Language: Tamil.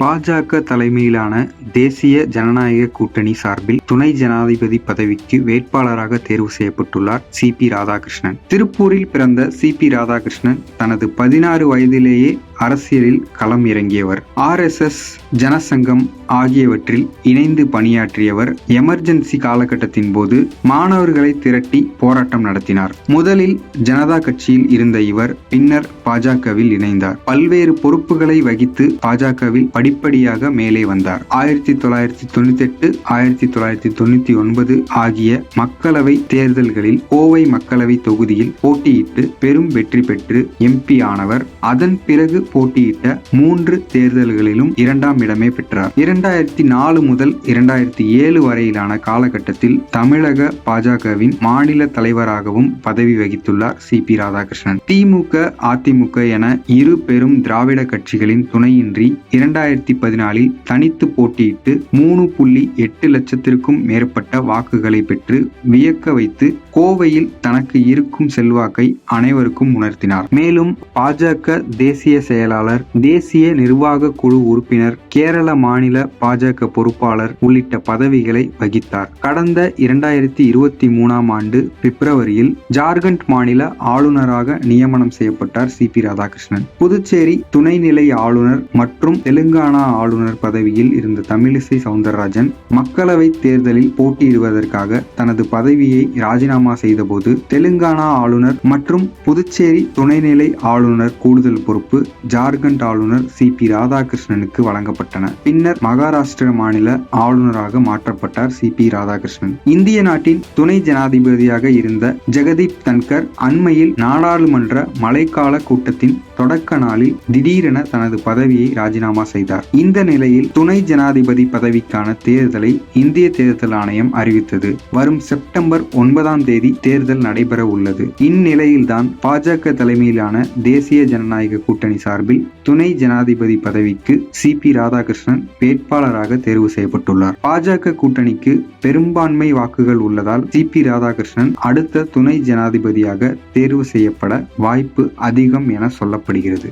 பாஜக தலைமையிலான தேசிய ஜனநாயக கூட்டணி சார்பில் துணை ஜனாதிபதி பதவிக்கு வேட்பாளராக தேர்வு செய்யப்பட்டுள்ளார் சி பி ராதாகிருஷ்ணன். திருப்பூரில் பிறந்த சி பி ராதாகிருஷ்ணன் தனது பதினாறு வயதிலேயே அரசியலில் களம் இறங்கியவர். ஆர் எஸ் எஸ் ஜனசங்கம் ஆகியவற்றில் இணைந்து பணியாற்றியவர். எமர்ஜென்சி காலகட்டத்தின் போது மாணவர்களை திரட்டி போராட்டம் நடத்தினார். முதலில் ஜனதா கட்சியில் இருந்த இவர் பின்னர் பாஜகவில் இணைந்தார். பல்வேறு பொறுப்புகளை வகித்து பாஜகவில் படிப்படியாக மேலே வந்தார். ஆயிரத்தி தொள்ளாயிரத்தி தொண்ணூத்தி எட்டு ஆயிரத்தி தொள்ளாயிரத்தி தொண்ணூத்தி ஒன்பது ஆகிய மக்களவை தேர்தல்களில் கோவை மக்களவை தொகுதியில் போட்டியிட்டு பெரும் வெற்றி பெற்று எம்பி ஆனவர். அதன் பிறகு போட்டியிட்ட மூன்று தேர்தல்களிலும் இரண்டாம் இடமே பெற்றார். இரண்டாயிரத்தி நாலு முதல் இரண்டாயிரத்தி ஏழு வரையிலான காலகட்டத்தில் தமிழக பாஜகவின் மாநில தலைவராகவும் பதவி வகித்துள்ளார் சி பி ராதாகிருஷ்ணன். திமுக அதிமுக என இரு பெரும் திராவிட கட்சிகளின் துணையின்றி இரண்டாயிரத்தி பதினாலில் தனித்து போட்டியிட்டு மூணு புள்ளி எட்டு லட்சத்திற்கும் மேற்பட்ட வாக்குகளை பெற்று வியக்க வைத்து கோவையில் தனக்கு இருக்கும் செல்வாக்கை அனைவருக்கும் உணர்த்தினார். மேலும் பாஜக தேசிய செயலாளர் தேசிய நிர்வாக குழு உறுப்பினர் கேரள மாநில பாஜக பொறுப்பாளர் உள்ளிட்ட பதவிகளை வகித்தார். கடந்த இரண்டாயிரத்தி இருபத்தி மூணாம் ஆண்டு பிப்ரவரியில் ஜார்க்கண்ட் மாநில ஆளுநராக நியமனம் செய்யப்பட்டார் சி பி ராதாகிருஷ்ணன். புதுச்சேரி துணைநிலை ஆளுநர் மற்றும் தெலுங்கானா ஆளுநர் பதவியில் இருந்த தமிழிசை சவுந்தரராஜன் மக்களவை தேர்தலில் போட்டியிடுவதற்காக தனது பதவியை ராஜினாமா செய்தபோது தெலுங்கானா ஆளுநர் மற்றும் புதுச்சேரி துணைநிலை ஆளுநர் கூடுதல் பொறுப்பு ஜார்க்கண்ட் ஆளுநர் சி பி ராதாகிருஷ்ணனுக்கு வழங்கப்பட்டன. பின்னர் மகாராஷ்டிர மாநில ஆளுநராக மாற்றப்பட்டார் சி பி ராதாகிருஷ்ணன். இந்திய நாட்டின் துணை ஜனாதிபதியாக இருந்த ஜெகதீப் தன்கர் அண்மையில் நாடாளுமன்ற மழைக்கால கூட்டத்தின் தொடக்க நாளில் திடீரென தனது பதவியை ராஜினாமா செய்தார். இந்த நிலையில் துணை ஜனாதிபதி பதவிக்கான தேர்தலை இந்திய தேர்தல் ஆணையம் அறிவித்தது. வரும் செப்டம்பர் ஒன்பதாம் தேதி தேர்தல் நடைபெற உள்ளது. இந்நிலையில்தான் பாஜக தலைமையிலான தேசிய ஜனநாயக கூட்டணி சார்பில் துணை ஜனாதிபதி பதவிக்கு சி பி ராதாகிருஷ்ணன் வேட்பாளராக தேர்வு செய்யப்பட்டுள்ளார். பாஜக கூட்டணிக்கு பெரும்பான்மை வாக்குகள் உள்ளதால் சி பி ராதாகிருஷ்ணன் அடுத்த துணை ஜனாதிபதியாக தேர்வு செய்யப்பட வாய்ப்பு அதிகம் என சொல்லப்படுகிறது